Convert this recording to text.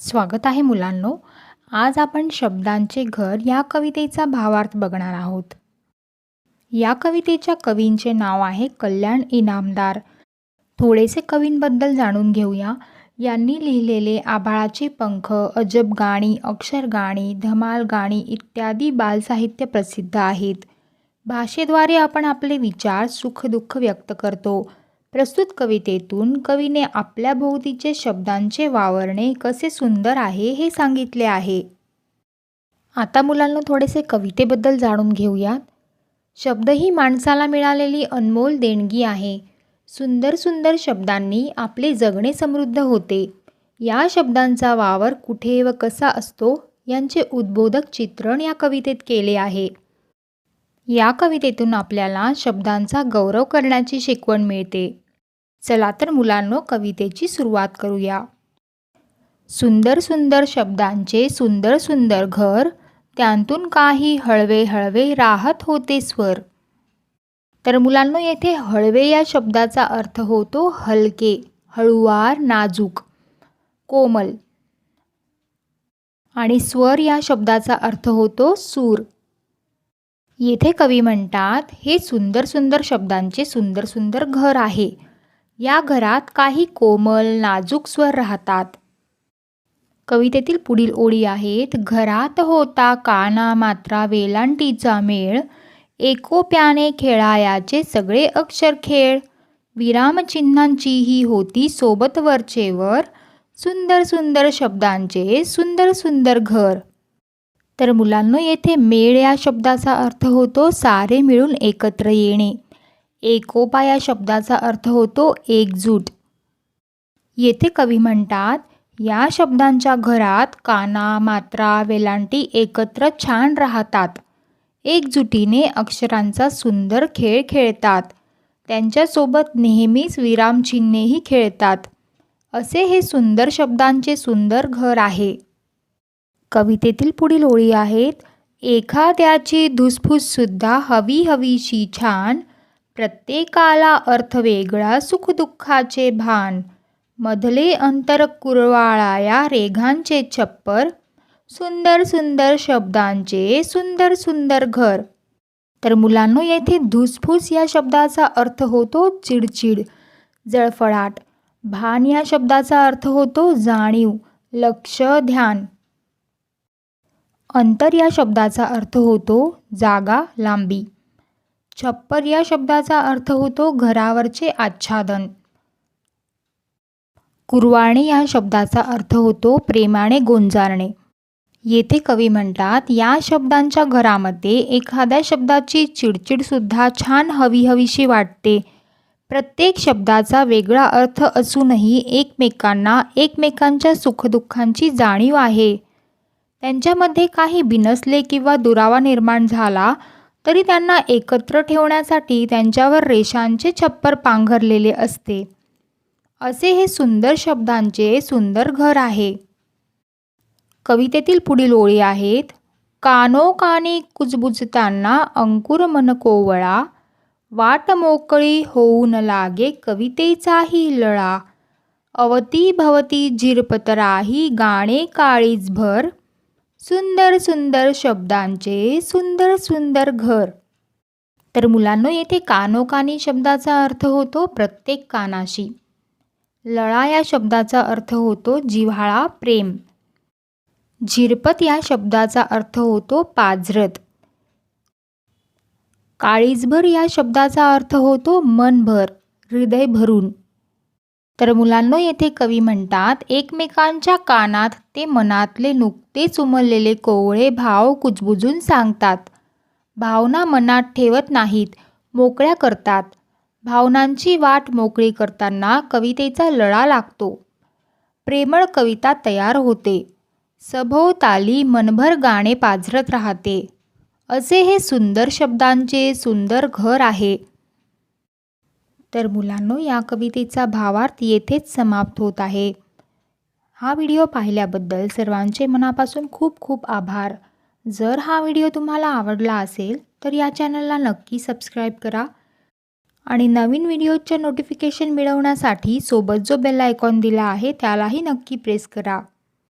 स्वागत आहे मुलांनो. आज आपण शब्दांचे घर या कवितेचा भावार्थ बघणार आहोत. या कवितेच्या कवींचे नाव आहे कल्याण इनामदार. थोडेसे कवींबद्दल जाणून घेऊया. यांनी लिहिलेले आभाळाचे पंख अजब गाणी अक्षर गाणी धमाल गाणी इत्यादी बालसाहित्य प्रसिद्ध आहेत. भाषेद्वारे आपण आपले विचार सुखदुःख व्यक्त करतो. प्रस्तुत कवितेतून कवीने आपल्या भोवतीचे शब्दांचे वावरणे कसे सुंदर आहे हे सांगितले आहे. आता मुलांना थोडेसे कवितेबद्दल जाणून घेऊयात. शब्द ही माणसाला मिळालेली अनमोल देणगी आहे. सुंदर सुंदर शब्दांनी आपले जगणे समृद्ध होते. या शब्दांचा वावर कुठे व कसा असतो यांचे उद्बोधक चित्रण या कवितेत केले आहे. या कवितेतून आपल्याला शब्दांचा गौरव करण्याची शिकवण मिळते. चला तर मुलांनो कवितेची सुरुवात करूया. सुंदर सुंदर शब्दांचे सुंदर सुंदर घर त्यांतून काही हळवे हळवे राहत होते स्वर. तर मुलांनो येथे हळवे या शब्दाचा अर्थ होतो हलके हळुवार नाजूक कोमल. आणि स्वर या शब्दाचा अर्थ होतो सूर. येथे कवी म्हणतात हे सुंदर सुंदर शब्दांचे सुंदर सुंदर घर आहे. या घरात काही कोमल नाजूक स्वर राहतात. कवितेतील पुढील ओळी आहेत घरात होता काना मात्रा वेलांटीचा मेळ एकोप्याने खेळायाचे सगळे अक्षर खेळ. विरामचिन्हांचीही होती सोबत वरचेवर सुंदर सुंदर शब्दांचे सुंदर सुंदर घर. तर मुलांनो येथे मेळ या शब्दाचा अर्थ होतो सारे मिळून एकत्र येणे. एकोपा या शब्दाचा अर्थ होतो एकजूट. येथे कवी म्हणतात या शब्दांच्या घरात काना मात्रा वेलांटी एकत्र छान राहतात. एकजुटीने अक्षरांचा सुंदर खेळ खेळतात. त्यांच्यासोबत नेहमीच विरामचिन्हेही खेळतात. असे हे सुंदर शब्दांचे सुंदर घर आहे. कवितेतील पुढील ओळी आहेत एखाद्याची धुसफूससुद्धा हवी हवीशी छान प्रत्येकाला अर्थ वेगळा सुखदुःखाचे भान. मधले अंतर कुरवाळाया रेघांचे छप्पर. सुंदर सुंदर शब्दांचे सुंदर सुंदर घर. तर मुलांनो येथे धुसफूस या शब्दाचा अर्थ होतो चिडचिड जळफळाट. भान या शब्दाचा अर्थ होतो जाणीव लक्ष ध्यान. अंतर या शब्दाचा अर्थ होतो जागा लांबी. छप्पर या शब्दाचा अर्थ होतो घरावरचे आच्छादन. कुरवाणे या शब्दाचा अर्थ होतो प्रेमाने गोंजारणे. येथे कवी म्हणतात या शब्दांच्या घरामध्ये एखाद्या शब्दाची चिडचिडसुद्धा छान हवीहवीशी वाटते. प्रत्येक शब्दाचा वेगळा अर्थ असूनही एकमेकांना एकमेकांच्या सुखदुःखांची जाणीव आहे. त्यांच्यामध्ये काही बिनसले किंवा दुरावा निर्माण झाला तरी त्यांना एकत्र ठेवण्यासाठी त्यांच्यावर रेषांचे छप्पर पांघरलेले असते. असे हे सुंदर शब्दांचे सुंदर घर आहे. कवितेतील पुढील ओळी आहेत कानो कानी कुजबुजताना अंकुर मन कोवळा वाट मोकळी होऊन लागे कवितेचाही लळा अवती भवती झिरपतराही गाणे काळीच भर सुंदर सुंदर शब्दांचे सुंदर सुंदर घर. तर मुलांनो येथे कानोकानी शब्दाचा अर्थ होतो प्रत्येक कानाशी. लळा या शब्दाचा अर्थ होतो जिव्हाळा प्रेम. झिरपत या शब्दाचा अर्थ होतो पाझरत. काळीजभर या शब्दाचा अर्थ होतो मनभर हृदय भरून तर मुलांनो येथे कवी म्हणतात एकमेकांच्या कानात ते मनातले नुकतेच उमललेले कोवळे भाव कुजबुजून सांगतात. भावना मनात ठेवत नाहीत मोकळ्या करतात. भावनांची वाट मोकळी करताना कवितेचा लळा लागतो. प्रेमळ कविता तयार होते. सभोवताली मनभर गाणे पाझरत राहते. असे हे सुंदर शब्दांचे सुंदर घर आहे. तर मुलांनो या कवितेचा भावार्थ येथेच समाप्त होत आहे. हा व्हिडिओ पाहिल्याबद्दल सर्वांचे मनापासून खूप खूप आभार. जर हा व्हिडिओ तुम्हाला आवडला असेल तर या चॅनलला नक्की सबस्क्राईब करा आणि नवीन व्हिडिओच्या नोटिफिकेशन मिळवण्यासाठी सोबत जो बेल आयकॉन दिला आहे त्यालाही नक्की प्रेस करा.